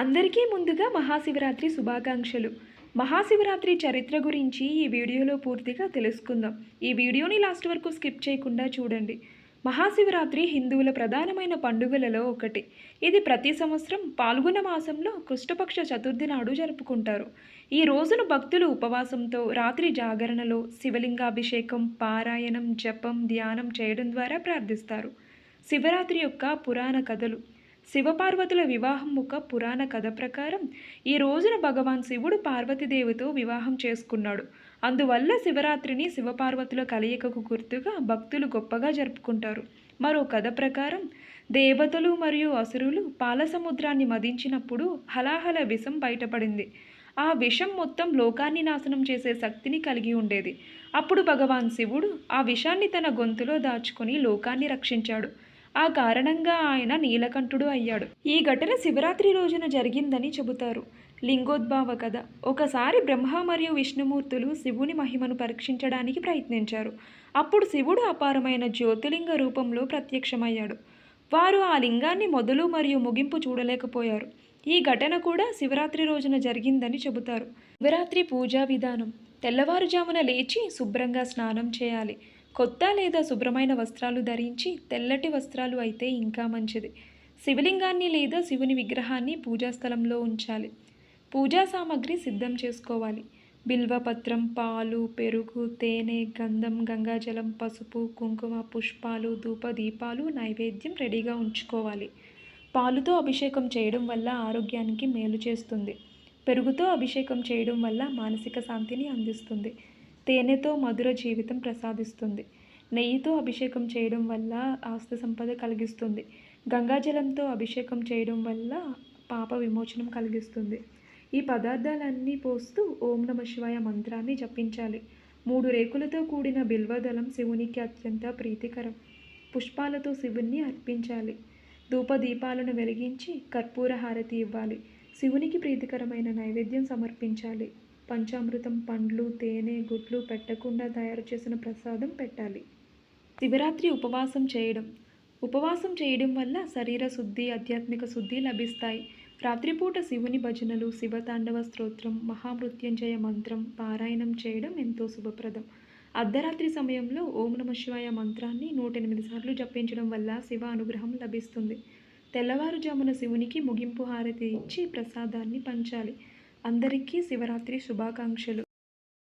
అందరికీ ముందుగా మహాశివరాత్రి శుభాకాంక్షలు. మహాశివరాత్రి చరిత్ర గురించి ఈ వీడియోలో పూర్తిగా తెలుసుకుందాం. ఈ వీడియోని లాస్ట్ వరకు స్కిప్ చేయకుండా చూడండి. మహాశివరాత్రి హిందువుల ప్రధానమైన పండుగలలో ఒకటి. ఇది ప్రతి సంవత్సరం పాల్గొన మాసంలో కృష్ణపక్ష చతుర్థి నాడు జరుపుకుంటారు. ఈ రోజును భక్తులు ఉపవాసంతో రాత్రి జాగరణలో శివలింగాభిషేకం పారాయణం జపం ధ్యానం చేయడం ద్వారా ప్రార్థిస్తారు. శివరాత్రి యొక్క పురాణ కథలు. శివపార్వతుల వివాహం ఒక పురాణ కథ ప్రకారం ఈ రోజున భగవాన్ శివుడు పార్వతీదేవితో వివాహం చేసుకున్నాడు. అందువల్ల శివరాత్రిని శివపార్వతుల కలయికకు గుర్తుగా భక్తులు గొప్పగా జరుపుకుంటారు. మరో కథ ప్రకారం దేవతలు మరియు అసురులు పాలసముద్రాన్ని మదించినప్పుడు హలాహల విషం బయటపడింది. ఆ విషం మొత్తం లోకాన్ని నాశనం చేసే శక్తిని కలిగి ఉండేది. అప్పుడు భగవాన్ శివుడు ఆ విషాన్ని తన గొంతులో దాచుకొని లోకాన్ని రక్షించాడు. ఆ కారణంగా ఆయన నీలకంఠుడు అయ్యాడు. ఈ ఘటన శివరాత్రి రోజున జరిగిందని చెబుతారు. లింగోద్భావ కథ. ఒకసారి బ్రహ్మ మరియు విష్ణుమూర్తులు శివుని మహిమను పరీక్షించడానికి ప్రయత్నించారు. అప్పుడు శివుడు అపారమైన జ్యోతిలింగ రూపంలో ప్రత్యక్షమయ్యాడు. వారు ఆ లింగాన్ని మొదలు మరియు ముగింపు చూడలేకపోయారు. ఈ ఘటన కూడా శివరాత్రి రోజున జరిగిందని చెబుతారు. శివరాత్రి పూజా విధానం. తెల్లవారుజామున లేచి శుభ్రంగా స్నానం చేయాలి. కొత్త లేదా శుభ్రమైన వస్త్రాలు ధరించి తెల్లటి వస్త్రాలు అయితే ఇంకా మంచిది. శివలింగాన్ని లేదా శివుని విగ్రహాన్ని పూజా స్థలంలో ఉంచాలి. పూజా సామాగ్రి సిద్ధం చేసుకోవాలి. బిల్వపత్రం పాలు పెరుగు తేనె గంధం గంగాజలం పసుపు కుంకుమ పుష్పాలు ధూప దీపాలు నైవేద్యం రెడీగా ఉంచుకోవాలి. పాలుతో అభిషేకం చేయడం వల్ల ఆరోగ్యానికి మేలు చేస్తుంది. పెరుగుతో అభిషేకం చేయడం వల్ల మానసిక శాంతిని అందిస్తుంది. తేనెతో మధుర జీవితం ప్రసాదిస్తుంది. నెయ్యితో అభిషేకం చేయడం వల్ల ఆస్తి సంపద కలిగిస్తుంది. గంగాజలంతో అభిషేకం చేయడం వల్ల పాప విమోచనం కలిగిస్తుంది. ఈ పదార్థాలన్నీ పోస్తూ ఓం నమ శివాయ మంత్రాన్ని జపించాలి. మూడు రేకులతో కూడిన బిల్వదళం శివునికి అత్యంత ప్రీతికరం. పుష్పాలతో శివుణ్ణి అర్పించాలి. ధూపదీపాలను వెలిగించి కర్పూర హారతి ఇవ్వాలి. శివునికి ప్రీతికరమైన నైవేద్యం సమర్పించాలి. పంచామృతం పండ్లు తేనె గుడ్లు పెట్టకుండా తయారు చేసిన ప్రసాదం పెట్టాలి. శివరాత్రి ఉపవాసం చేయడం. ఉపవాసం చేయడం వల్ల శరీర శుద్ధి ఆధ్యాత్మిక శుద్ధి లభిస్తాయి. రాత్రిపూట శివుని భజనలు శివతాండవ స్తోత్రం మహామృత్యుంజయ మంత్రం పారాయణం చేయడం ఎంతో శుభప్రదం. అర్ధరాత్రి సమయంలో ఓం నమ శివాయ మంత్రాన్ని నూట ఎనిమిది సార్లు జపించడం వల్ల శివ అనుగ్రహం లభిస్తుంది. తెల్లవారుజామున శివునికి ముగింపు హారతి ఇచ్చి ప్రసాదాన్ని పంచాలి. అందరికీ శివరాత్రి శుభాకాంక్షలు.